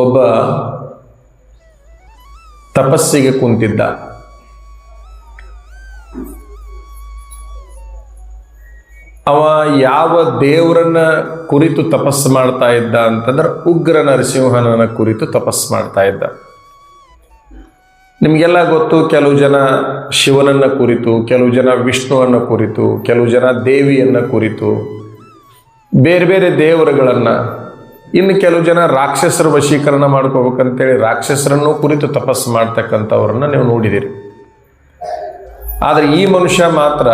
ಒಬ್ಬ ತಪಸ್ಸಿಗೆ ಕುಂತಿದ್ದ. ಅವ ಯಾವ ದೇವರನ್ನ ಕುರಿತು ತಪಸ್ಸು ಮಾಡ್ತಾ ಇದ್ದ ಅಂತಂದ್ರೆ ಉಗ್ರ ನರಸಿಂಹನನ ಕುರಿತು ತಪಸ್ಸು ಮಾಡ್ತಾ ಇದ್ದ. ನಿಮಗೆಲ್ಲ ಗೊತ್ತು, ಕೆಲವು ಜನ ಶಿವನನ್ನ ಕುರಿತು, ಕೆಲವು ಜನ ವಿಷ್ಣುವನ್ನ ಕುರಿತು, ಕೆಲವು ಜನ ದೇವಿಯನ್ನ ಕುರಿತು, ಬೇರೆ ಬೇರೆ ದೇವರುಗಳನ್ನ ಇನ್ನು ಕೆಲವು ಜನ ರಾಕ್ಷಸರ ವಶೀಕರಣ ಮಾಡ್ಕೋಬೇಕಂತೇಳಿ ರಾಕ್ಷಸರನ್ನು ಕುರಿತು ತಪಸ್ಸು ಮಾಡ್ತಕ್ಕಂಥವ್ರನ್ನ ನೀವು ನೋಡಿದಿರಿ. ಆದರೆ ಈ ಮನುಷ್ಯ ಮಾತ್ರ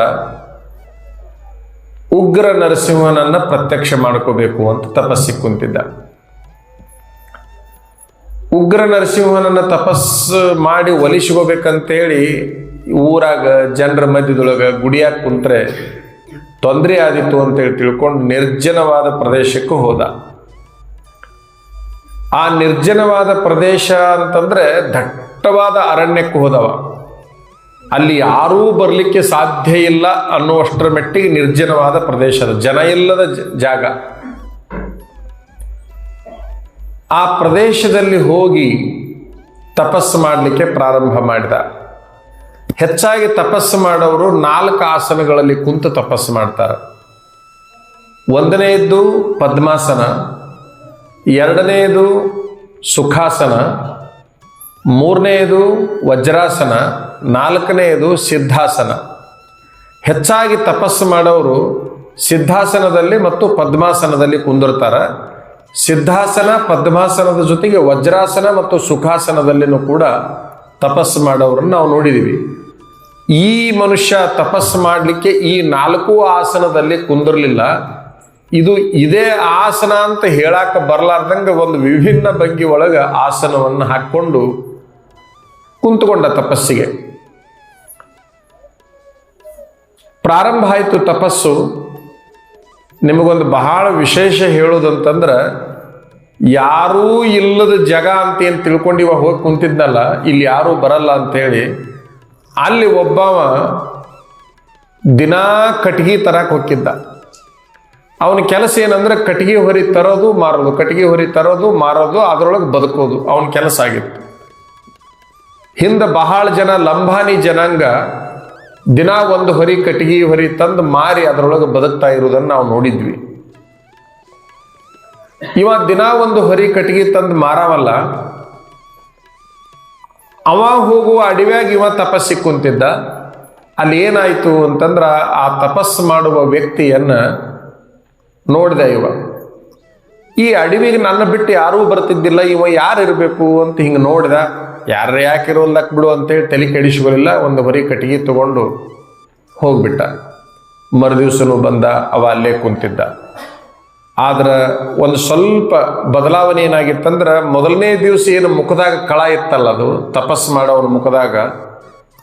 ಉಗ್ರ ನರಸಿಂಹನನ್ನ ಪ್ರತ್ಯಕ್ಷ ಮಾಡ್ಕೋಬೇಕು ಅಂತ ತಪಸ್ಸಿ ಕುಂತಿದ್ದ. ಉಗ್ರ ನರಸಿಂಹನನ್ನ ತಪಸ್ಸು ಮಾಡಿ ಒಲಿಸ್ಕೋಬೇಕಂತೇಳಿ ಊರಾಗ ಜನರ ಮಧ್ಯದೊಳಗ ಗುಡಿಯಾಗ ಕುಂತ್ರೆ ತೊಂದರೆ ಆದಿತ್ತು ಅಂತೇಳಿ ತಿಳ್ಕೊಂಡು ನಿರ್ಜನವಾದ ಪ್ರದೇಶಕ್ಕೂ ಹೋದ. ಆ ನಿರ್ಜನವಾದ ಪ್ರದೇಶ ಅಂತಂದ್ರೆ ದಟ್ಟವಾದ ಅರಣ್ಯಕ್ಕೆ ಹೋದವ. ಅಲ್ಲಿ ಯಾರೂ ಬರಲಿಕ್ಕೆ ಸಾಧ್ಯ ಇಲ್ಲ ಅನ್ನುವಷ್ಟರ ಮಟ್ಟಿಗೆ ನಿರ್ಜನವಾದ ಪ್ರದೇಶ ಜನ ಇಲ್ಲದ ಜಾಗ. ಆ ಪ್ರದೇಶದಲ್ಲಿ ಹೋಗಿ ತಪಸ್ಸು ಮಾಡಲಿಕ್ಕೆ ಪ್ರಾರಂಭ ಮಾಡಿದ. ಹೆಚ್ಚಾಗಿ ತಪಸ್ಸು ಮಾಡೋರು ನಾಲ್ಕು ಆಸನಗಳಲ್ಲಿ ಕುಂತು ತಪಸ್ಸು ಮಾಡ್ತಾರೆ. ಒಂದನೆಯದ್ದು ಪದ್ಮಾಸನ ಎರಡನೆಯದು ಸುಖಾಸನ, ಮೂರನೆಯದು ವಜ್ರಾಸನ, ನಾಲ್ಕನೆಯದು ಸಿದ್ಧಾಸನ. ಹೆಚ್ಚಾಗಿ ತಪಸ್ಸು ಮಾಡೋರು ಸಿದ್ಧಾಸನದಲ್ಲಿ ಮತ್ತು ಪದ್ಮಾಸನದಲ್ಲಿ ಕುಂದಿರ್ತಾರೆ. ಸಿದ್ಧಾಸನ, ಪದ್ಮಾಸನದ ಜೊತೆಗೆ ವಜ್ರಾಸನ ಮತ್ತು ಸುಖಾಸನದಲ್ಲಿನೂ ಕೂಡ ತಪಸ್ಸು ಮಾಡೋರನ್ನು ನಾವು ನೋಡಿದ್ದೀವಿ ಈ ಮನುಷ್ಯ ತಪಸ್ಸು ಮಾಡಲಿಕ್ಕೆ ಈ ನಾಲ್ಕು ಆಸನದಲ್ಲಿ ಕುಂದಿರಲಿಲ್ಲ. ಇದು ಇದೇ ಆಸನ ಅಂತ ಹೇಳಾಕ ಬರಲಾರ್ದಂಗ ಒಂದು ವಿಭಿನ್ನ ಭಂಗಿ ಒಳಗೆ ಆಸನವನ್ನು ಹಾಕ್ಕೊಂಡು ಕುಂತುಕೊಂಡ ತಪಸ್ಸಿಗೆ. ಪ್ರಾರಂಭ ಆಯಿತು ತಪಸ್ಸು. ನಿಮಗೊಂದು ಬಹಳ ವಿಶೇಷ ಹೇಳೋದಂತಂದ್ರೆ, ಯಾರೂ ಇಲ್ಲದ ಜಾಗ ಅಂತ ಏನು ತಿಳ್ಕೊಂಡಿವ ಹೋಗಿ ಕುಂತಿದ್ನಲ್ಲ, ಇಲ್ಲಿ ಯಾರೂ ಬರಲ್ಲ ಅಂತೇಳಿ, ಅಲ್ಲಿ ಒಬ್ಬವ ದಿನಾ ಕಟ್ಗಿ ತರಕ್ಕೆ ಹೋಗಿದ್ದ ಅವನ ಕೆಲಸ ಏನಂದ್ರೆ ಕಟ್ಟಿಗೆ ಹೊರಿ ತರೋದು, ಮಾರೋದು. ಕಟ್ಟಿಗೆ ಹೊರಿ ತರೋದು, ಮಾರೋದು, ಅದರೊಳಗೆ ಬದುಕೋದು. ಅವನ ಕೆಲಸ ಆಗಿತ್ತು. ಹಿಂದೆ ಬಹಳ ಜನ ಲಂಬಾನಿ ಜನಾಂಗ ದಿನ ಒಂದು ಹೊರಿ ಕಟ್ಟಿಗೆ ಹೊರಿ ತಂದು ಮಾರಿ ಅದರೊಳಗೆ ಬದುಕ್ತಾ ಇರೋದನ್ನು ನಾವು ನೋಡಿದ್ವಿ. ಇವ ದಿನ ಒಂದು ಹೊರಿ ಕಟ್ಟಿಗೆ ತಂದು ಮಾರವಲ್ಲ, ಅವ ಹೋಗುವ ಅಡಿವ್ಯಾಗ ಇವ ತಪಸ್ಸಿ ಕುಂತಿದ್ದ. ಅಲ್ಲಿ ಏನಾಯ್ತು ಅಂತಂದ್ರ ಆ ತಪಸ್ಸು ಮಾಡುವ ವ್ಯಕ್ತಿಯನ್ನ ನೋಡಿದ ಇವ. ಈ ಅಡವಿಗೆ ನನ್ನ ಬಿಟ್ಟು ಯಾರೂ ಬರ್ತಿದ್ದಿಲ್ಲ, ಇವ ಯಾರು ಇರಬೇಕು ಅಂತ ಹಿಂಗೆ ನೋಡಿದ. ಯಾರು ಇರೋಲ್ಲಕ್ಕೆ ಬಿಡು ಅಂತೇಳಿ ತಲೆ ಕೆಡಿಸ್ಕೊಳ್ಳಿಲ್ಲ, ಒಂದು ಬರೀ ಕಟ್ಟಿಗೆ ತಗೊಂಡು ಹೋಗ್ಬಿಟ್ಟ. ಮರುದಿವ್ಸನೂ ಬಂದ, ಅವ ಅಲ್ಲೇ ಕುಂತಿದ್ದ. ಆದ್ರೆ ಒಂದು ಸ್ವಲ್ಪ ಬದಲಾವಣೆ ಏನಾಗಿತ್ತಂದ್ರೆ, ಮೊದಲನೇ ದಿವಸ ಏನು ಮುಖದಾಗ ಕಳ ಇತ್ತಲ್ಲ ಅದು, ತಪಸ್ ಮಾಡೋವ್ರ ಮುಖದಾಗ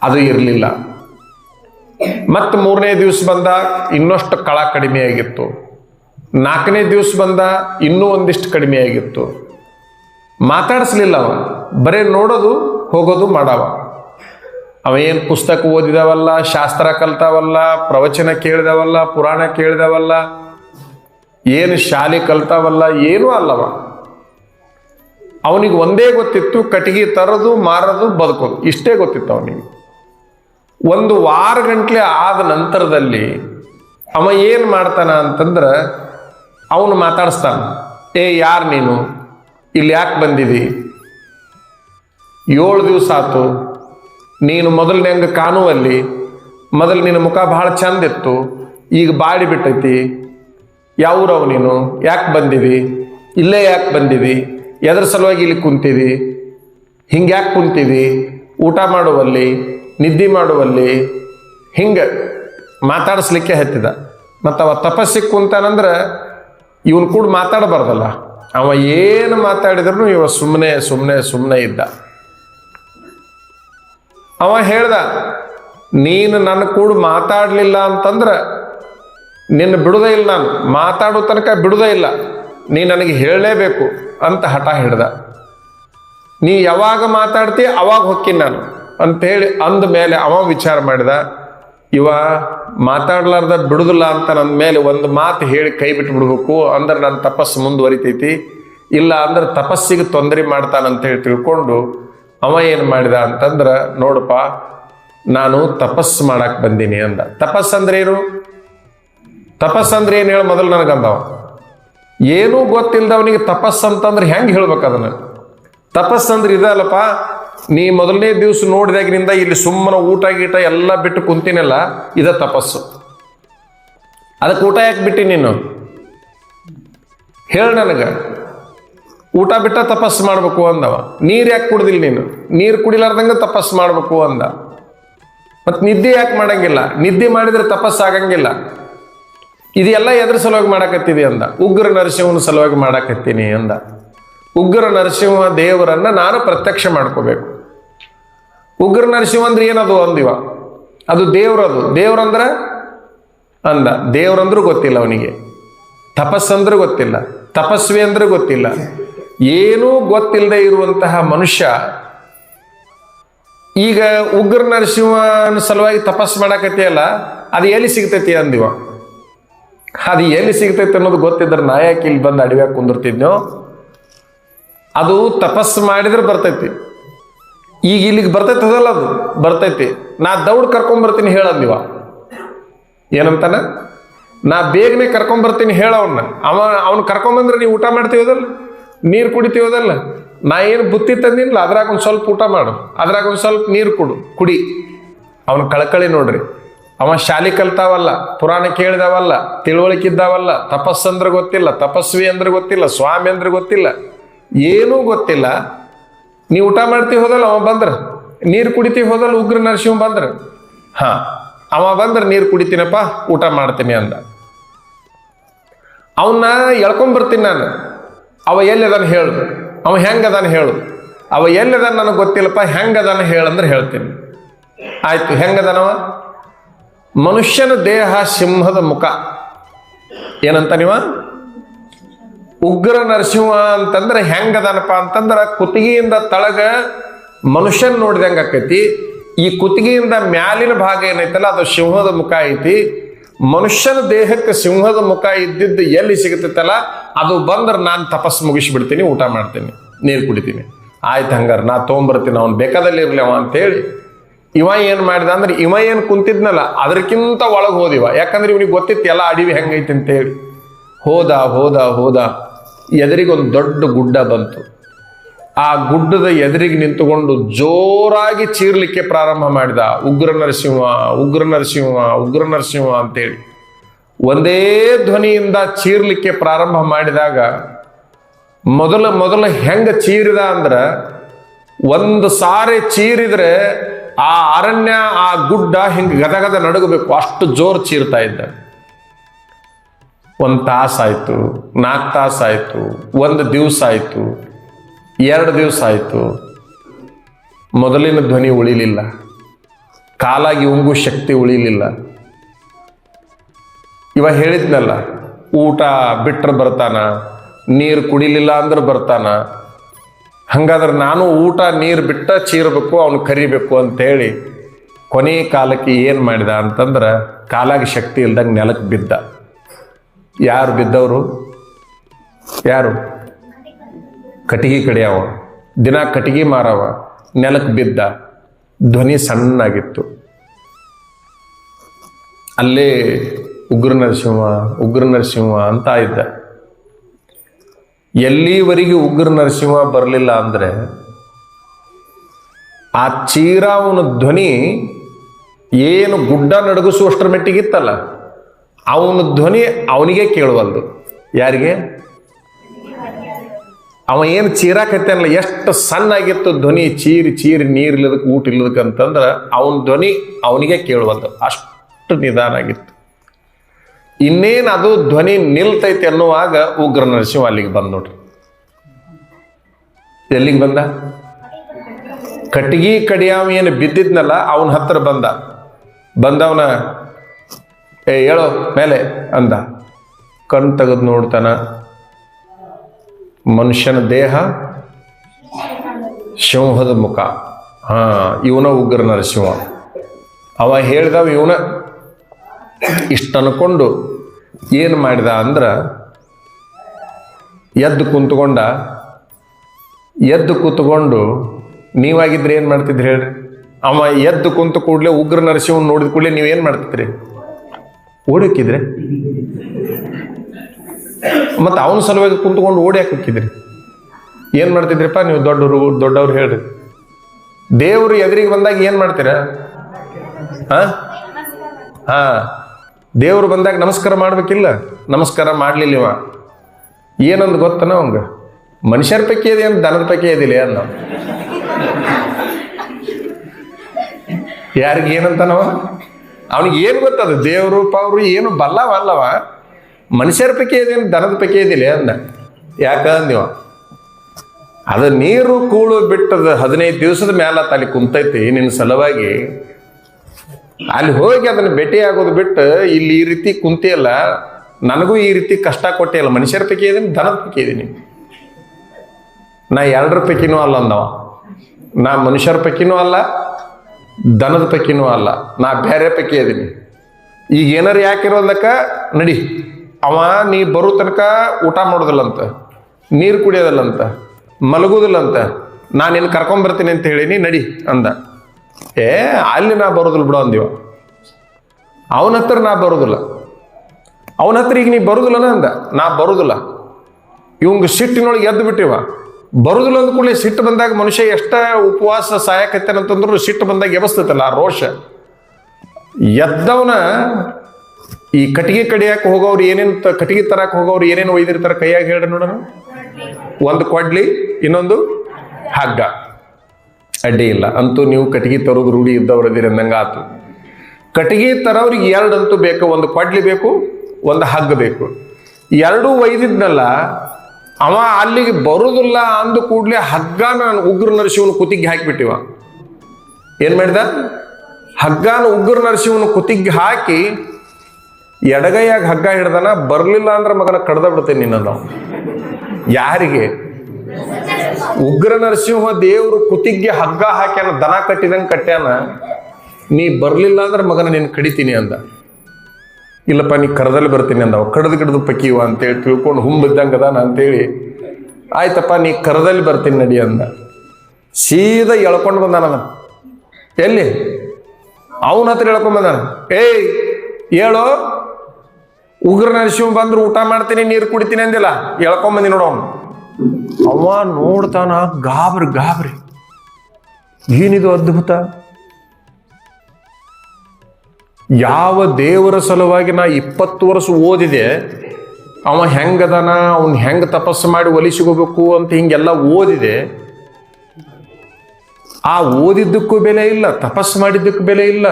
ಅದು ಇರಲಿಲ್ಲ. ಮತ್ತು ಮೂರನೇ ದಿವಸ ಬಂದ, ಇನ್ನಷ್ಟು ಕಳ ಕಡಿಮೆ ಆಗಿತ್ತು. ನಾಲ್ಕನೇ ದಿವಸ ಬಂದ ಇನ್ನೂ ಒಂದಿಷ್ಟು ಕಡಿಮೆ ಆಗಿತ್ತು. ಮಾತಾಡಿಸ್ಲಿಲ್ಲ ಅವ. ಬರೀ ನೋಡೋದು, ಹೋಗೋದು ಮಾಡವ. ಅವ ಏನು ಪುಸ್ತಕ ಓದಿದವಲ್ಲ, ಶಾಸ್ತ್ರ ಕಲ್ತಾವಲ್ಲ, ಪ್ರವಚನ ಕೇಳಿದವಲ್ಲ, ಪುರಾಣ ಕೇಳಿದವಲ್ಲ, ಏನು ಶಾಲೆ ಕಲ್ತಾವಲ್ಲ, ಏನೂ ಅಲ್ಲವ. ಅವನಿಗೆ ಒಂದೇ ಗೊತ್ತಿತ್ತು, ಕಟ್ಟಿಗೆ ತರೋದು, ಮಾರೋದು, ಬದುಕೋದು. ಇಷ್ಟೇ ಗೊತ್ತಿತ್ತು ಅವನಿಗೆ. ಒಂದು ವಾರ ಗಂಟ್ಲೆ ಆದ ನಂತರದಲ್ಲಿ ಅವ ಏನು ಮಾಡ್ತಾನ ಅಂತಂದ್ರೆ ಅವನು ಮಾತಾಡಿಸ್ತಾನೆ, ಏ, ಯಾರು ನೀನು? ಇಲ್ಲಿ ಯಾಕೆ ಬಂದಿದಿ? ಏಳು ದಿವಸ ಆತು. ನೀನು ಮೊದಲನೇ ಕಾಣುವಲ್ಲಿ, ಮೊದಲು ನಿನ್ನ ಮುಖ ಭಾಳ ಚಂದ ಇತ್ತು, ಈಗ ಬಾಡಿ ಬಿಟ್ಟೈತಿ. ಯಾವೂರವು ನೀನು? ಯಾಕೆ ಬಂದಿದಿ? ಇಲ್ಲೇ ಯಾಕೆ ಬಂದಿದಿ? ಎದ್ರ ಸಲುವಾಗಿ ಇಲ್ಲಿ ಕುಂತಿದಿ? ಹಿಂಗೆ ಯಾಕೆ ಕುಂತಿದಿ? ಊಟ ಮಾಡುವಲ್ಲಿ, ನಿದ್ದೆ ಮಾಡುವಲ್ಲಿ? ಹಿಂಗೆ ಮಾತಾಡಿಸ್ಲಿಕ್ಕೆ ಹತ್ತಿದ. ಮತ್ತು ಅವ ತಪಸ್ಸಿಗೆ ಕುಂತಾನಂದ್ರೆ ಇವನು ಕೂಡ ಮಾತಾಡಬಾರ್ದಲ್ಲ. ಅವ ಏನು ಮಾತಾಡಿದ್ರು ಇವ ಸುಮ್ಮನೆ ಸುಮ್ಮನೆ ಸುಮ್ಮನೆ ಇದ್ದ. ಅವ ಹೇಳ್ದ, ನೀನು ನನ್ನ ಕೂಡ ಮಾತಾಡಲಿಲ್ಲ ಅಂತಂದ್ರೆ ನಿನ್ನ ಬಿಡುದೇ ಇಲ್ಲ ನಾನು. ಮಾತಾಡೋ ತನಕ ಬಿಡುದೇ ಇಲ್ಲ. ನೀ ನನಗೆ ಹೇಳಲೇಬೇಕು ಅಂತ ಹಠ ಹಿಡ್ದ ನೀ ಯಾವಾಗ ಮಾತಾಡ್ತಿ, ಅವಾಗ ಹೊಕ್ಕಿನಿ ನಾನು ಅಂತೇಳಿ ಅಂದ ಮೇಲೆ ಅವ ವಿಚಾರ ಮಾಡಿದ. ಇವ ಮಾತಾಡ್ಲಾರ್ದ ಬಿಡುದಿಲ್ಲ ಅಂತ ನನ್ನ ಮೇಲೆ ಒಂದು ಮಾತು ಹೇಳಿ ಕೈ ಬಿಟ್ಟು ಬಿಡ್ಬೇಕು, ಅಂದ್ರೆ ನನ್ನ ತಪಸ್ಸು ಮುಂದುವರಿತೈತಿ. ಇಲ್ಲ ಅಂದ್ರೆ ತಪಸ್ಸಿಗೆ ತೊಂದರೆ ಮಾಡ್ತಾನಂತೇಳಿ ತಿಳ್ಕೊಂಡು ಅವ ಏನು ಮಾಡಿದ ಅಂತಂದ್ರೆ, ನೋಡಪ್ಪ, ನಾನು ತಪಸ್ಸು ಮಾಡಕ್ ಬಂದೀನಿ ಅಂದ. ತಪಸ್ ಅಂದ್ರೆ ಏನು? ತಪಸ್ ಅಂದ್ರೆ ಏನು ಹೇಳಿ ಮೊದಲು ನನಗಂದವ? ಏನೂ ಗೊತ್ತಿಲ್ದವನಿಗೆ ತಪಸ್ ಅಂತಂದ್ರೆ ಹೆಂಗೆ ಹೇಳ್ಬೇಕು ಅದನ್ನ? ತಪಸ್ ಅಂದ್ರೆ ಇದಲ್ಲಪ್ಪ ನೀ ಮೊದಲನೇ ದಿವಸ ನೋಡಿದಾಗಿನಿಂದ ಇಲ್ಲಿ ಸುಮ್ಮನೆ ಊಟ ಗೀಟ ಎಲ್ಲ ಬಿಟ್ಟು ಕುಂತಿನಲ್ಲ, ಇದ ತಪಸ್ಸು. ಅದಕ್ಕೆ ಊಟ ಯಾಕೆ ಬಿಟ್ಟಿ ನೀನು? ಹೇಳ ನನಗೆ. ಊಟ ಬಿಟ್ಟ ತಪಸ್ಸು ಮಾಡ್ಬೇಕು ಅಂದವ. ನೀರು ಯಾಕೆ ಕುಡ್ದಿಲ್ಲ ನೀನು? ನೀರು ಕುಡಿಲಾರ್ದಂಗೆ ತಪಸ್ಸು ಮಾಡ್ಬೇಕು ಅಂದ. ಮತ್ತು ನಿದ್ದೆ ಯಾಕೆ ಮಾಡಂಗಿಲ್ಲ? ನಿದ್ದೆ ಮಾಡಿದ್ರೆ ತಪಸ್ಸು ಆಗಂಗಿಲ್ಲ. ಇದೆಲ್ಲ ಎದ್ರ ಸಲುವಾಗಿ ಮಾಡಕತ್ತಿದೆ ಅಂದ. ಉಗ್ರ ನರಸಿಂಹನ ಸಲುವಾಗಿ ಮಾಡಕತ್ತೀನಿ ಅಂದ. ಉಗ್ರ ನರಸಿಂಹ ದೇವರನ್ನ ನಾನು ಪ್ರತ್ಯಕ್ಷ ಮಾಡ್ಕೋಬೇಕು. ಉಗ್ರ ನರಸಿಂಹ ಅಂದ್ರೆ ಏನದು ಅಂದಿವ? ಅದು ದೇವ್ರದು. ದೇವ್ರಂದ್ರ ಅಂದ. ದೇವ್ರಂದ್ರೂ ಗೊತ್ತಿಲ್ಲ ಅವನಿಗೆ. ತಪಸ್ಸಂದ್ರೂ ಗೊತ್ತಿಲ್ಲ. ತಪಸ್ವಿ ಅಂದ್ರೆ ಗೊತ್ತಿಲ್ಲ. ಏನೂ ಗೊತ್ತಿಲ್ಲದೆ ಇರುವಂತಹ ಮನುಷ್ಯ ಈಗ ಉಗ್ರ ನರಸಿಂಹನ ಸಲುವಾಗಿ ತಪಸ್ ಮಾಡಕತ್ತಿಯಲ್ಲ ಅದು ಎಲ್ಲಿ ಸಿಗ್ತೈತಿ ಅಂದಿವ? ಅದು ಎಲ್ಲಿ ಸಿಗ್ತೈತಿ ಅನ್ನೋದು ಗೊತ್ತಿದ್ರೆ ನಾ ಯಾಕೆ ಇಲ್ಲಿ ಬಂದು ಅಡವ್ಯಾಗ ಕುಂದಿರ್ತಿದ್ನೋ? ಅದು ತಪಸ್ಸು ಮಾಡಿದ್ರೆ ಬರ್ತೈತಿ. ಈಗ ಇಲ್ಲಿಗೆ ಬರ್ತೈತೆ ಅದಲ್ಲ ಅದು? ಬರ್ತೈತಿ. ನಾ ದೌಡ್ ಕರ್ಕೊಂಬರ್ತೀನಿ ನೀವ ಏನಂತಾನ? ನಾ ಬೇಗನೆ ಕರ್ಕೊಂಬರ್ತೀನಿ ಹೇಳವನ್ನ ಅವ, ಅವ್ನ ಕರ್ಕೊಂಬಂದ್ರೆ ನೀವು ಊಟ ಮಾಡ್ತೀವದಲ್ಲ ನೀರು ಕುಡಿತೀವದಲ್ಲ ನಾ ಏನು ಬುತ್ತಿ ತಂದಿಲ್ಲ, ಅದ್ರಾಗ ಒಂದು ಸ್ವಲ್ಪ ಊಟ ಮಾಡು. ಅದ್ರಾಗ ಒಂದು ಸ್ವಲ್ಪ ನೀರು ಕುಡು, ಕುಡಿ. ಅವನ ಕಳಕಳಿ ನೋಡ್ರಿ. ಅವ ಶಾಲಿ ಕಲ್ತಾವಲ್ಲ, ಪುರಾಣ ಕೇಳಿದವಲ್ಲ ತಿಳುವಳಿಕಿದ್ದಾವಲ್ಲ ತಪಸ್ಸಂದ್ರೆ ಗೊತ್ತಿಲ್ಲ, ತಪಸ್ವಿ ಅಂದ್ರೆ ಗೊತ್ತಿಲ್ಲ, ಸ್ವಾಮಿ ಅಂದ್ರೆ ಗೊತ್ತಿಲ್ಲ, ಏನೂ ಗೊತ್ತಿಲ್ಲ. ನೀ ಊಟ ಮಾಡ್ತೀವಿ ಹೋದಲ್ಲ ಅವ ಬಂದ್ರ? ನೀರು ಕುಡಿತೀವಿ ಹೋದಲ್ಲ ಉಗ್ರ ನರಸಿಂಹ ಬಂದ್ರ? ಹ, ಅವ ಬಂದ್ರ ನೀರು ಕುಡಿತೀನಪ್ಪ, ಊಟ ಮಾಡ್ತೀನಿ ಅಂದ. ಅವನ್ನ ಎಳ್ಕೊಂಬರ್ತೀನಿ ನಾನು. ಅವ ಎಲ್ಲಿದಾನ ಹೇಳು. ಅವ ಹೆಂಗದಾನ ಹೇಳು. ಅವ ಎಲ್ಲಿದಾನ ನನಗೆ ಗೊತ್ತಿಲ್ಲಪ್ಪ, ಹೆಂಗದಾನ ಹೇಳಂದ್ರೆ ಹೇಳ್ತೀನಿ. ಆಯ್ತು ಹೆಂಗದನವ ಮನುಷ್ಯನ ದೇಹ ಸಿಂಹದ ಮುಖ. ಏನಂತ ನೀವ ಉಗ್ರ ನರಸಿಂಹ ಅಂತಂದ್ರೆ ಹೆಂಗದನಪ್ಪ ಅಂತಂದ್ರೆ ಕುತ್ತಿಗೆಯಿಂದ ತಳಗ ಮನುಷ್ಯನ್ ನೋಡಿದಂಗ ಆಕೈತಿ. ಈ ಕುತ್ತಿಗೆಯಿಂದ ಮ್ಯಾಲಿನ ಭಾಗ ಏನೈತಲ್ಲ, ಅದು ಸಿಂಹದ ಮುಖ ಐತಿ. ಮನುಷ್ಯನ ದೇಹಕ್ಕೆ ಸಿಂಹದ ಮುಖ ಇದ್ದಿದ್ದು ಎಲ್ಲಿ ಸಿಗುತ್ತೈತಲ್ಲ, ಅದು ಬಂದ್ರೆ ನಾನು ತಪಸ್ ಮುಗಿಸ್ಬಿಡ್ತೀನಿ, ಊಟ ಮಾಡ್ತೀನಿ, ನೀರು ಕುಡಿತೀನಿ. ಆಯ್ತು ಹಂಗಾರೆ, ನಾ ತೊಗೊಂಬರ್ತೀನಿ, ಅವ್ನು ಬೇಕಾದಲ್ಲಿ ಇರ್ಲಿ ಅವ ಅಂತೇಳಿ. ಇವ ಏನು ಮಾಡಿದ ಅಂದ್ರೆ, ಇವ ಏನು ಕುಂತಿದ್ನಲ್ಲ ಅದಕ್ಕಿಂತ ಒಳಗೆ ಹೋದಿವ ಯಾಕಂದ್ರೆ ಇವನಿಗೆ ಗೊತ್ತಿತ್ತು, ಎಲ್ಲ ಅಡಿವಿ ಹೆಂಗೈತಿ ಅಂತೇಳಿ. ಹೋದ ಹೋದ ಹೋದ. ಎದುರಿಗೊಂದು ದೊಡ್ಡ ಗುಡ್ಡ ಬಂತು. ಆ ಗುಡ್ಡದ ಎದುರಿಗೆ ನಿಂತುಕೊಂಡು ಜೋರಾಗಿ ಚೀರ್ಲಿಕ್ಕೆ ಪ್ರಾರಂಭ ಮಾಡಿದ ಉಗ್ರ ನರಸಿಂಹ ಉಗ್ರ ನರಸಿಂಹ ಉಗ್ರ ನರಸಿಂಹ ಅಂತೇಳಿ. ಒಂದೇ ಧ್ವನಿಯಿಂದ ಚೀರ್ಲಿಕ್ಕೆ ಪ್ರಾರಂಭ ಮಾಡಿದಾಗ ಮೊದಲ ಮೊದಲ ಹೆಂಗ ಚೀರಿದ ಅಂದ್ರೆ ಒಂದು ಸಾರಿ ಚೀರಿದ್ರೆ ಆ ಅರಣ್ಯ, ಆ ಗುಡ್ಡ ಹಿಂಗೆ ಗದಗದ ನಡುಗಬೇಕು. ಅಷ್ಟು ಜೋರು ಚೀರ್ತಾ ಇದ್ದ. ಒಂದು ಆಯಿತು ನಾಲ್ಕು ತಾಸಾಯ್ತು ಒಂದು ದಿವಸ ಆಯಿತು, ಎರಡು ದಿವಸ ಆಯಿತು. ಮೊದಲಿನ ಧ್ವನಿ ಉಳಿಲಿಲ್ಲ. ಕಾಲಾಗಿ ಉಂಗು ಶಕ್ತಿ ಉಳಿಲಿಲ್ಲ. ಇವ ಹೇಳಿದ್ನಲ್ಲ, ಊಟ ಬಿಟ್ಟರೆ ಬರ್ತಾನ, ನೀರು ಕುಡಿಲಿಲ್ಲ ಅಂದ್ರೆ ಬರ್ತಾನ. ಹಂಗಾದ್ರೆ ನಾನು ಊಟ, ನೀರು ಬಿಟ್ಟ ಚೀರಬೇಕು, ಅವನು ಕರಿಬೇಕು ಅಂತೇಳಿ ಕೊನೆ ಕಾಲಕ್ಕೆ ಏನು ಮಾಡಿದ ಅಂತಂದ್ರೆ ಕಾಲಾಗಿ ಶಕ್ತಿ ಇಲ್ದಂಗೆ ನೆಲಕ್ಕೆ ಬಿದ್ದ. ಯಾರು ಬಿದ್ದವರು? ಯಾರು? ಕಟಿಗೆ ಕಡಿಯವ. ದಿನ ಕಟಿಗೆ ಮಾರವ. ನೆಲಕ್ಕೆ ಬಿದ್ದ. ಧ್ವನಿ ಸಣ್ಣಾಗಿತ್ತು. ಅಲ್ಲೇ ಉಗ್ರ ನರಸಿಂಹ ಉಗ್ರ ನರಸಿಂಹ ಅಂತ ಇದ್ದ. ಎಲ್ಲಿವರೆಗೆ ಉಗ್ರ ನರಸಿಂಹ ಬರಲಿಲ್ಲ ಅಂದ್ರೆ ಆ ಚೀರಾವನ ಧ್ವನಿ ಏನು ಗುಡ್ಡ ನಡಗಿಸುವಷ್ಟರ ಮೆಟ್ಟಿಗಿತ್ತಲ್ಲ? ಅವನ ಧ್ವನಿ ಅವನಿಗೆ ಕೇಳುವಲ್ದು. ಯಾರಿಗೆ? ಅವ ಏನು ಚೀರಾಕತ್ತೇನಲ್ಲ ಎಷ್ಟು ಸಣ್ಣ ಆಗಿತ್ತು ಧ್ವನಿ, ಚೀರಿ ಚೀರಿ ನೀರಿಲ್ಲದಕ್ಕೆ ಊಟ ಇಲ್ಲದಕ್ಕೆ ಅಂತಂದ್ರೆ ಅವನ ಧ್ವನಿ ಅವನಿಗೆ ಕೇಳುವಂತ ಅಷ್ಟು ನಿಧಾನ ಆಗಿತ್ತು. ಇನ್ನೇನು ಅದು ಧ್ವನಿ ನಿಲ್ತೈತೆ ಅನ್ನುವಾಗ ಉಗ್ರ ನರಸಿಂಹ ಅಲ್ಲಿಗೆ ಬಂದ ನೋಡ್ರಿ. ಎಲ್ಲಿಗೆ ಬಂದ? ಕಟ್ಟಿಗೆ ಕಡಿಯಾವ ಏನು ಬಿದ್ದಿದ್ನಲ್ಲ, ಅವನ ಹತ್ರ ಬಂದ. ಬಂದವನ ಏ, ಹೇಳೋ, ಮೇಲೆ ಅಂದ. ಕಣ್ ತೆಗೆದು ನೋಡ್ತಾನ. ಮನುಷ್ಯನ ದೇಹ ಸಿಂಹದ ಮುಖ. ಹಾ, ಇವನ ಉಗ್ರ ನರಸಿಂಹ ಅವ ಹೇಳ್ದವ ಇವನ. ಇಷ್ಟ ಅನ್ಕೊಂಡು ಏನು ಮಾಡಿದ ಅಂದ್ರ, ಎದ್ದು ಕುಂತ್ಕೊಂಡ. ಎದ್ದು ಕೂತ್ಕೊಂಡು, ನೀವಾಗಿದ್ರೆ ಏನು ಮಾಡ್ತಿದ್ರಿ ಹೇಳ್ರಿ ಅವ ಎದ್ದು ಕುಂತ ಕೂಡಲೇ ಉಗ್ರ ನರಸಿಂಹನ ನೋಡಿದ ಕೂಡಲೇ ನೀವೇನು ಮಾಡ್ತಿದ್ರಿ? ಓಡಕ್ಕಿದ್ರೆ? ಮತ್ತು ಅವನ ಸಲುವಾಗಿ ಕುಂತ್ಕೊಂಡು ಓಡಿ ಹಾಕಿದ್ರಿ ಏನು ಮಾಡ್ತಿದ್ರಿಪ್ಪ ನೀವು ದೊಡ್ಡವರು, ದೊಡ್ಡವ್ರು ಹೇಳ್ರಿ. ದೇವರು ಎದುರಿಗೆ ಬಂದಾಗ ಏನು ಮಾಡ್ತೀರಾ? ಹಾ? ಹಾ. ದೇವರು ಬಂದಾಗ ನಮಸ್ಕಾರ ಮಾಡ್ಬೇಕಿಲ್ಲ? ನಮಸ್ಕಾರ ಮಾಡ್ಲಿಲ್ಲ ಇವ ಏನಂದ್ ಗೊತ್ತನ ಅವಂಗ? ಮನುಷ್ಯರ ಪೈಕಿ ಅದೇನು ದನದ ಪೈಕಿ ಇದಿಲ್ಲ ಅನ್ನ ಯಾರಿಗೆ ಏನಂತಾನವ? ಅವನಿಗೆ ಏನು ಗೊತ್ತದ? ದೇವರು, ಪವರು ಏನು ಬಲ್ಲವ ಅಲ್ಲವ? ಮನುಷ್ಯರ ಪೈಕಿ ಇದೇನು ದನದ ಪೈಕಿ ಇದಿಲ್ಲ ಅಂದ ಯಾಕ ನೀವ ಅದು ನೀರು ಕೂಳು ಬಿಟ್ಟದ ಹದಿನೈದು ದಿವಸದ ಮ್ಯಾಲ ತಲೆ ಕುಂತೈತಿ ನಿನ್ನ ಸಲುವಾಗಿ. ಅಲ್ಲಿ ಹೋಗಿ ಅದನ್ನ ಭೇಟಿ ಆಗೋದು ಬಿಟ್ಟು ಇಲ್ಲಿ ಈ ರೀತಿ ಕುಂತಿಯಲ್ಲ, ನನಗೂ ಈ ರೀತಿ ಕಷ್ಟ ಕೊಟ್ಟಿಲ್ಲ ಮನುಷ್ಯರ ಪೈಕಿ ಇದೀನಿ ದನದ ಪೈಕಿ ಇದೀನಿ. ನಾ ಎರಡರ ಪೈಕಿನೂ ಅಲ್ಲ ಅಂದವ. ನಾ ಮನುಷ್ಯರ ಪೈಕಿನೂ ಅಲ್ಲ ದನದ ಪೈಕಿನೂ ಅಲ್ಲ. ನಾ ಬೇರೆ ಪೈಕಿ ಅದೀನಿ. ಈಗ ಏನಾರು ಯಾಕಿರೋದಕ್ಕ ನಡಿ. ಅವ ನೀ ಬರೋ ತನಕ ಊಟ ಮಾಡೋದಿಲ್ಲಂತ, ನೀರು ಕುಡಿಯೋದಿಲ್ಲಂತ ಮಲಗೋದಿಲ್ಲಂತ ನಾನು ನಿನ್ನ ಕರ್ಕೊಂಬರ್ತೀನಿ ಅಂತ ಹೇಳಿನಿ, ನಡಿ ಅಂದ. ಏ, ಅಲ್ಲಿ ನಾ ಬರೋದಿಲ್ಲ ಬಿಡು ಅಂದಿವ ಅವನ ಹತ್ರ ನಾ ಬರೋದಿಲ್ಲ. ಅವನ ಹತ್ರ ಈಗ ನೀ ಬರುದಿಲ್ಲನ ಅಂದ. ನಾ ಬರೋದಿಲ್ಲ. ಇವಂಗ ಸಿಟ್ಟಿನೊಳಗೆ ಎದ್ದು ಬಿಟ್ಟಿವ. ಬರುದಿಲ್ಲ ಅಂದ ಕೂಡಲೇ ಸಿಟ್ಟು ಬಂದಾಗ ಮನುಷ್ಯ ಎಷ್ಟ ಉಪವಾಸ ಸಾಯಕತ್ತೇನಂತಂದ್ರು ಸಿಟ್ಟು ಬಂದಾಗ ಎಬಸ್ತೈತಲ್ಲ ಆ ರೋಷ. ಎದ್ದವನ ಈ ಕಟ್ಟಿಗೆ ಕಡಿಯಾಕ ಹೋಗೋರು ಏನೇನು ಕಟ್ಟಿಗೆ ತರಕ ಹೋಗೋರು ಏನೇನು ಒಯ್ದಿರ್ತಾರ ಕೈಯಾಗ ಹೇಳ ನೋಡೋಣ. ಒಂದು ಕೊಡ್ಲಿ ಇನ್ನೊಂದು ಹಗ್ಗ. ಅಡ್ಡಿ ಇಲ್ಲ. ಅಂತೂ ನೀವು ಕಟ್ಟಿಗೆ ತರೋದು ರೂಢಿ ಇದ್ದವ್ರದಿರ ಅಂದಂಗೆ ಆತು. ಕಟ್ಟಿಗೆ ತರೋರಿಗೆ ಎರಡಂತೂ ಬೇಕು. ಒಂದು ಕೊಡ್ಲಿ ಬೇಕು, ಒಂದು ಹಗ್ಗ ಬೇಕು. ಎರಡೂ ಒಯ್ದಿದ್ನಲ್ಲ ಅವ ಅಲ್ಲಿಗೆ ಬರುದಿಲ್ಲ ಅಂದ ಕೂಡಲೇ ಹಗ್ಗನ ಉಗ್ರ ನರಸಿಂಹನ ಕುತ್ತಿಗೆ ಹಾಕಿಬಿಟ್ಟಿವ. ಏನು ಮಾಡಿದ? ಹಗ್ಗನ ಉಗ್ರ ನರಸಿಂಹನ ಕುತಿಗೆ ಹಾಕಿ ಎಡಗೈಯಾಗ ಹಗ್ಗ ಹಿಡ್ದನ ಬರಲಿಲ್ಲ ಅಂದ್ರೆ ಮಗನ ಕಡ್ದ ಬಿಡ್ತೇನೆ ನಿನ್ನ ಯಾರಿಗೆ? ಉಗ್ರ ನರಸಿಂಹ ದೇವರು ಕುತಿಗೆ ಹಗ್ಗ ಹಾಕ್ಯಾನ, ದನ ಕಟ್ಟಿದಂಗೆ ಕಟ್ಟ್ಯಾನ ನೀ ಬರಲಿಲ್ಲ ಅಂದ್ರೆ ಮಗನ ನೀನು ಕಡಿತೀನಿ ಅಂದ. ಇಲ್ಲಪ್ಪ, ನೀ ಕರದಲ್ಲಿ ಬರ್ತೀನಿ ಅಂದವ. ಕಡ್ದು ಕಡ್ದು ಪಕ್ಕಿವ ಅಂತೇಳಿ ತಿಳ್ಕೊಂಡು ಹುಂಬಿದ್ದಂಗೆ ಅದಾನ ಅಂತೇಳಿ. ಆಯ್ತಪ್ಪ, ನೀ ಕರದಲ್ಲಿ ಬರ್ತೀನಿ ನಡಿ ಅಂದ. ಸೀದಾ ಎಳ್ಕೊಂಡು ಬಂದಾನ. ಎಲ್ಲಿ? ಅವನ ಹತ್ರ ಎಳ್ಕೊಂಡ್ ಬಂದಾನ. ಏಯ್, ಹೇಳೋ. ಉಗ್ರ ನರಸಿಂಹ ಬಂದ್ರು ಊಟ ಮಾಡ್ತೀನಿ, ನೀರು ಕುಡಿತೀನಿ ಅಂದಿಲ್ಲ. ಎಳ್ಕೊಂಬಂದಿ ನೋಡು ಅವನು. ಅವ ನೋಡ್ತಾನ ಗಾಬ್ರಿ ಗಾಬ್ರಿ. ಏನಿದು ಅದ್ಭುತ? ಯಾವ ದೇವರ ಸಲುವಾಗಿ ನಾ ಇಪ್ಪತ್ತು ವರ್ಷ ಓದಿದೆ, ಅವ ಹೆಂಗದನ, ಅವ್ನು ಹೆಂಗೆ ತಪಸ್ಸು ಮಾಡಿ ಒಲಿಸಿಗೋಬೇಕು ಅಂತ ಹಿಂಗೆಲ್ಲ ಓದಿದೆ. ಆ ಓದಿದ್ದಕ್ಕೂ ಬೆಲೆ ಇಲ್ಲ, ತಪಸ್ಸು ಮಾಡಿದ್ದಕ್ಕೂ ಬೆಲೆ ಇಲ್ಲ.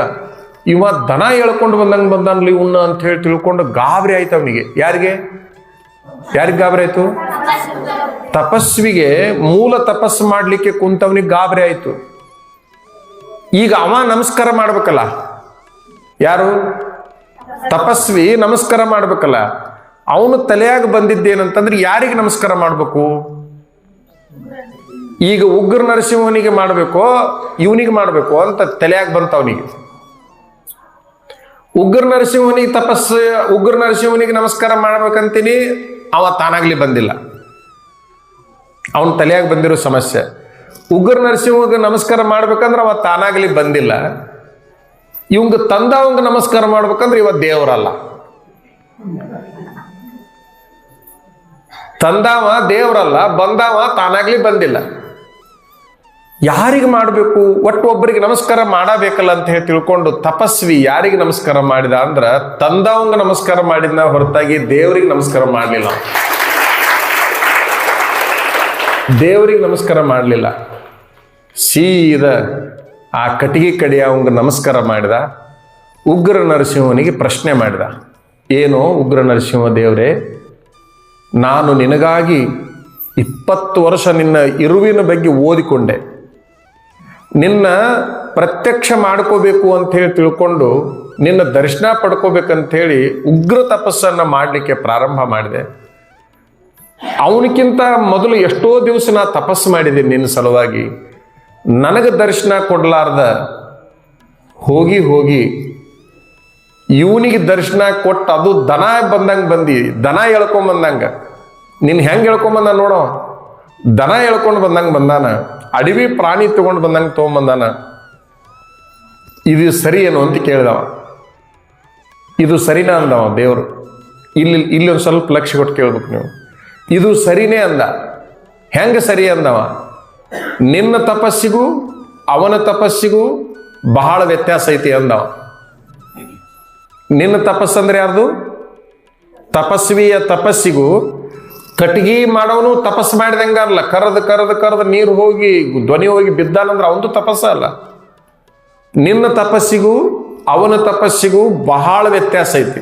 ಇವ ದನ ಎಳ್ಕೊಂಡು ಬಂದಂಗೆ ಬಂದಾನ್ಲಿ ಇವನ್ನ ಅಂತ ಹೇಳಿ ತಿಳ್ಕೊಂಡು ಗಾಬರಿ ಆಯ್ತು ಅವನಿಗೆ. ಯಾರಿಗೆ? ಯಾರಿಗೆ ಗಾಬರಿ ಆಯ್ತು? ತಪಸ್ವಿಗೆ ಮೂಲ ತಪಸ್ಸು ಮಾಡಲಿಕ್ಕೆ ಕುಂತವನಿಗೆ ಗಾಬರಿ ಆಯ್ತು. ಈಗ ಅವ ನಮಸ್ಕಾರ ಮಾಡ್ಬೇಕಲ್ಲ. ಯಾರು? ತಪಸ್ವಿ ನಮಸ್ಕಾರ ಮಾಡ್ಬೇಕಲ್ಲ. ಅವನು ತಲೆಯಾಗ ಬಂದಿದ್ದೇನಂತಂದ್ರೆ ಯಾರಿಗೆ ನಮಸ್ಕಾರ ಮಾಡ್ಬೇಕು? ಈಗ ಉಗ್ರ ನರಸಿಂಹನಿಗೆ ಮಾಡಬೇಕೋ, ಇವನಿಗೆ ಮಾಡಬೇಕು ಅಂತ ತಲೆಯಾಗ ಬಂತ ಅವನಿಗೆ. ಉಗ್ರ ನರಸಿಂಹನಿಗೆ ತಪಸ್ಸು ಉಗ್ರ ನರಸಿಂಹನಿಗೆ ನಮಸ್ಕಾರ ಮಾಡ್ಬೇಕಂತೀನಿ, ಅವ ತಾನಾಗ್ಲಿ ಬಂದಿಲ್ಲ. ಅವನ ತಲೆಯಾಗ ಬಂದಿರೋ ಸಮಸ್ಯೆ. ಉಗ್ರ ನರಸಿಂಹಗೆ ನಮಸ್ಕಾರ ಮಾಡ್ಬೇಕಂದ್ರೆ ಅವ ತಾನಾಗ್ಲಿ ಬಂದಿಲ್ಲ. ಇವಂಗ ತಂದವಂಗ ನಮಸ್ಕಾರ ಮಾಡ್ಬೇಕಂದ್ರೆ ಇವ ದೇವರಲ್ಲ. ತಂದಾವ ದೇವರಲ್ಲ, ಬಂದಾವ ತಾನಾಗ್ಲಿ ಬಂದಿಲ್ಲ. ಯಾರಿಗೆ ಮಾಡಬೇಕು? ಒಟ್ಟು ಒಬ್ಬರಿಗೆ ನಮಸ್ಕಾರ ಮಾಡಬೇಕಲ್ಲ ಅಂತ ಹೇಳಿ ತಿಳ್ಕೊಂಡು ತಪಸ್ವಿ ಯಾರಿಗೆ ನಮಸ್ಕಾರ ಮಾಡಿದ ಅಂದ್ರ ತಂದವಂಗ ನಮಸ್ಕಾರ ಮಾಡಿದ್ನ ಹೊರತಾಗಿ ದೇವರಿಗೆ ನಮಸ್ಕಾರ ಮಾಡಲಿಲ್ಲ. ದೇವರಿಗೆ ನಮಸ್ಕಾರ ಮಾಡಲಿಲ್ಲ. ಸೀದ ಆ ಕಟಿಗೆ ಕಡೆಯ ಅವನಿಗೆ ನಮಸ್ಕಾರ ಮಾಡಿದ. ಉಗ್ರ ನರಸಿಂಹನಿಗೆ ಪ್ರಶ್ನೆ ಮಾಡಿದ. ಏನು ಉಗ್ರ ನರಸಿಂಹ ದೇವರೇ, ನಾನು ನಿನಗಾಗಿ ಇಪ್ಪತ್ತು ವರ್ಷ ನಿನ್ನ ಇರುವಿನ ಬಗ್ಗೆ ಓದಿಕೊಂಡೆ. ನಿನ್ನ ಪ್ರತ್ಯಕ್ಷ ಮಾಡ್ಕೋಬೇಕು ಅಂತ ಹೇಳಿ ತಿಳ್ಕೊಂಡು ನಿನ್ನ ದರ್ಶನ ಪಡ್ಕೋಬೇಕಂತ ಹೇಳಿ ಉಗ್ರ ತಪಸ್ಸನ್ನು ಮಾಡಲಿಕ್ಕೆ ಪ್ರಾರಂಭ ಮಾಡಿದೆ. ಅವನಕ್ಕಿಂತ ಮೊದಲು ಎಷ್ಟೋ ದಿವಸ ನಾ ತಪಸ್ಸು ಮಾಡಿದ್ದೀನಿ ನಿನ್ನ ಸಲುವಾಗಿ. ನನಗೆ ದರ್ಶನ ಕೊಡಲಾರ್ದ, ಹೋಗಿ ಹೋಗಿ ಇವನಿಗೆ ದರ್ಶನ ಕೊಟ್ಟು ಅದು ದನ ಬಂದಂಗೆ ಬಂದಿ, ದನ ಹೇಳ್ಕೊಂಬಂದಂಗೆ ನೀನು ಹೆಂಗೆ ಹೇಳ್ಕೊಂಬಂದ ನೋಡೋ. ದನ ಹೇಳ್ಕೊಂಡು ಬಂದಂಗೆ ಬಂದಾನ, ಅಡವಿ ಪ್ರಾಣಿ ತಗೊಂಡು ಬಂದಂಗೆ ತೊಗೊಂಬಂದಾನ ಇದು ಸರಿ ಏನು ಅಂತ ಕೇಳಿದವ. ಇದು ಸರಿನಾ ಅಂದವ ದೇವರು. ಇಲ್ಲಿ ಇಲ್ಲಿ ಒಂದು ಸ್ವಲ್ಪ ಲಕ್ಷ್ಯ ಕೊಟ್ಟು ಕೇಳ್ಬೇಕು ನೀವು. ಇದು ಸರಿನೇ ಅಂದ. ಹೆಂಗೆ ಸರಿ ಅಂದವ? ನಿನ್ನ ತಪಸ್ಸಿಗೂ ಅವನ ತಪಸ್ಸಿಗೂ ಬಹಳ ವ್ಯತ್ಯಾಸ ಐತಿ ಅಂದವ. ನಿನ್ನ ತಪಸ್ಸಂದ್ರೆ ಯಾರ್ದು? ತಪಸ್ವಿಯ ತಪಸ್ಸಿಗೂ ಕಟ್ಗಿ ಮಾಡೋನು ತಪಸ್ಸು ಮಾಡಿದಂಗಲ್ಲ ಕರೆದು ಕರೆದು ಕರೆದು ನೀರು ಹೋಗಿ ಧ್ವನಿ ಹೋಗಿ ಬಿದ್ದಾನಂದ್ರೆ ಅವಂದು ತಪಸ್ಸ ಅಲ್ಲ. ನಿನ್ನ ತಪಸ್ಸಿಗೂ ಅವನ ತಪಸ್ಸಿಗೂ ಬಹಳ ವ್ಯತ್ಯಾಸ ಐತಿ.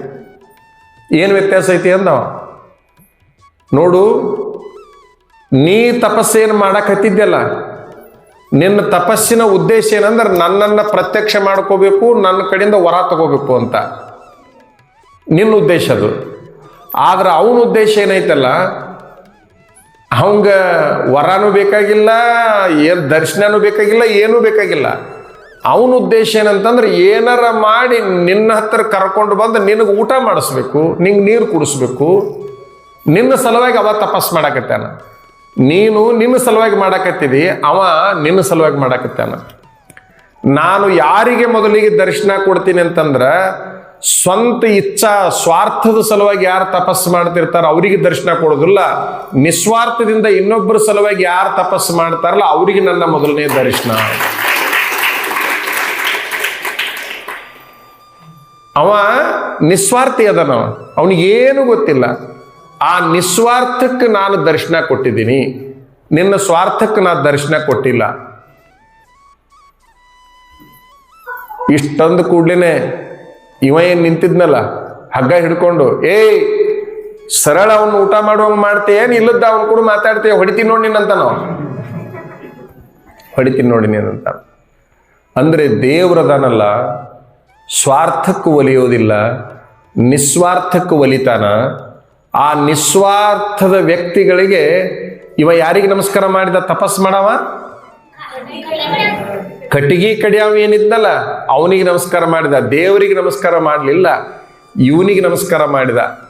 ಏನು ವ್ಯತ್ಯಾಸ ಐತಿ ಅಂದವ? ನೋಡು ನೀ ತಪಸ್ಸೇನು ಮಾಡಕತ್ತಿದ್ದೆಲ್ಲ ನಿನ್ನ ತಪಸ್ಸಿನ ಉದ್ದೇಶ ಏನಂದ್ರೆ ನನ್ನನ್ನು ಪ್ರತ್ಯಕ್ಷ ಮಾಡ್ಕೋಬೇಕು, ನನ್ನ ಕಡೆಯಿಂದ ವರ ತಗೋಬೇಕು ಅಂತ. ನಿನ್ನ ಉದ್ದೇಶ ಅದು. ಆದ್ರೆ ಅವನ ಉದ್ದೇಶ ಏನೈತಲ್ಲ, ಅವಂಗ ವರನೂ ಬೇಕಾಗಿಲ್ಲ, ಏನು ದರ್ಶನನೂ ಬೇಕಾಗಿಲ್ಲ, ಏನೂ ಬೇಕಾಗಿಲ್ಲ. ಅವನ ಉದ್ದೇಶ ಏನಂತಂದ್ರೆ ಏನಾರ ಮಾಡಿ ನಿನ್ನ ಹತ್ರ ಕರ್ಕೊಂಡು ಬಂದು ನಿನಗೆ ಊಟ ಮಾಡಿಸ್ಬೇಕು, ನಿಂಗೆ ನೀರು ಕುಡಿಸ್ಬೇಕು, ನಿನ್ನ ಸಲುವಾಗಿ ಅವ ತಪಸ್ ಮಾಡಾಕತ್ತಾನ. ನೀನು ನಿನ್ನ ಸಲುವಾಗಿ ಮಾಡಾಕತ್ತಿದಿ, ಅವ ನಿನ್ನ ಸಲುವಾಗಿ ಮಾಡಾಕತ್ತಾನ. ನಾನು ಯಾರಿಗೆ ಮೊದಲಿಗೆ ದರ್ಶನ ಕೊಡ್ತೀನಿ ಅಂತಂದ್ರೆ, ಸ್ವಂತ ಇಚ್ಛಾ, ಸ್ವಾರ್ಥದ ಸಲುವಾಗಿ ಯಾರು ತಪಸ್ಸು ಮಾಡ್ತಿರ್ತಾರ ಅವರಿಗೆ ದರ್ಶನ ಕೊಡೋದಿಲ್ಲ. ನಿಸ್ವಾರ್ಥದಿಂದ ಇನ್ನೊಬ್ಬರ ಸಲುವಾಗಿ ಯಾರು ತಪಸ್ಸು ಮಾಡ್ತಾರಲ್ಲ, ಅವರಿಗೆ ನನ್ನ ಮೊದಲನೇ ದರ್ಶನ. ಅವ ನಿಸ್ವಾರ್ಥಿ ಅದನವ. ಅವನಿಗೇನು ಗೊತ್ತಿಲ್ಲ. ಆ ನಿಸ್ವಾರ್ಥಕ್ಕೆ ನಾನು ದರ್ಶನ ಕೊಟ್ಟಿದ್ದೀನಿ. ನಿನ್ನ ಸ್ವಾರ್ಥಕ್ಕೆ ನಾನು ದರ್ಶನ ಕೊಟ್ಟಿಲ್ಲ. ಇಷ್ಟೊಂದು ಕೂಡ್ಲೇನೆ ಇವ ಏನು ನಿಂತಿದ್ನಲ್ಲ? ಹಗ್ಗ ಹಿಡ್ಕೊಂಡು, ಏಯ್, ಸರಳ ಅವನು ಊಟ ಮಾಡುವಂಗ ಮಾಡ್ತೀಯ? ಏನ್ ಇಲ್ಲದ ಅವನು ಕೂಡ ಮಾತಾಡ್ತೀಯ? ಹೊಡಿತೀನಿ ನೋಡಿ ನಿನ್ನಂತ ನಾವು. ಹೊಡಿತೀನಿ ನೋಡಿ ನೀನಂತ ಅಂದ್ರೆ ದೇವ್ರದಾನಲ್ಲ ಸ್ವಾರ್ಥಕ್ಕೆ ಒಲಿಯೋದಿಲ್ಲ, ನಿಸ್ವಾರ್ಥಕ್ಕೆ ಒಲಿತಾನ ಆ ನಿಸ್ವಾರ್ಥದ ವ್ಯಕ್ತಿಗಳಿಗೆ ಇವ ಯಾರಿಗೆ ನಮಸ್ಕಾರ ಮಾಡಿದ ತಪಸ್ ಮಾಡವ? ಕಟ್ಟಿಗೆ ಕಡಿಯವ ಏನಿದ್ನಲ್ಲ ಅವನಿಗೆ ನಮಸ್ಕಾರ ಮಾಡಿದ, ದೇವರಿಗೆ ನಮಸ್ಕಾರ ಮಾಡಲಿಲ್ಲ, ಇವನಿಗೆ ನಮಸ್ಕಾರ ಮಾಡಿದ.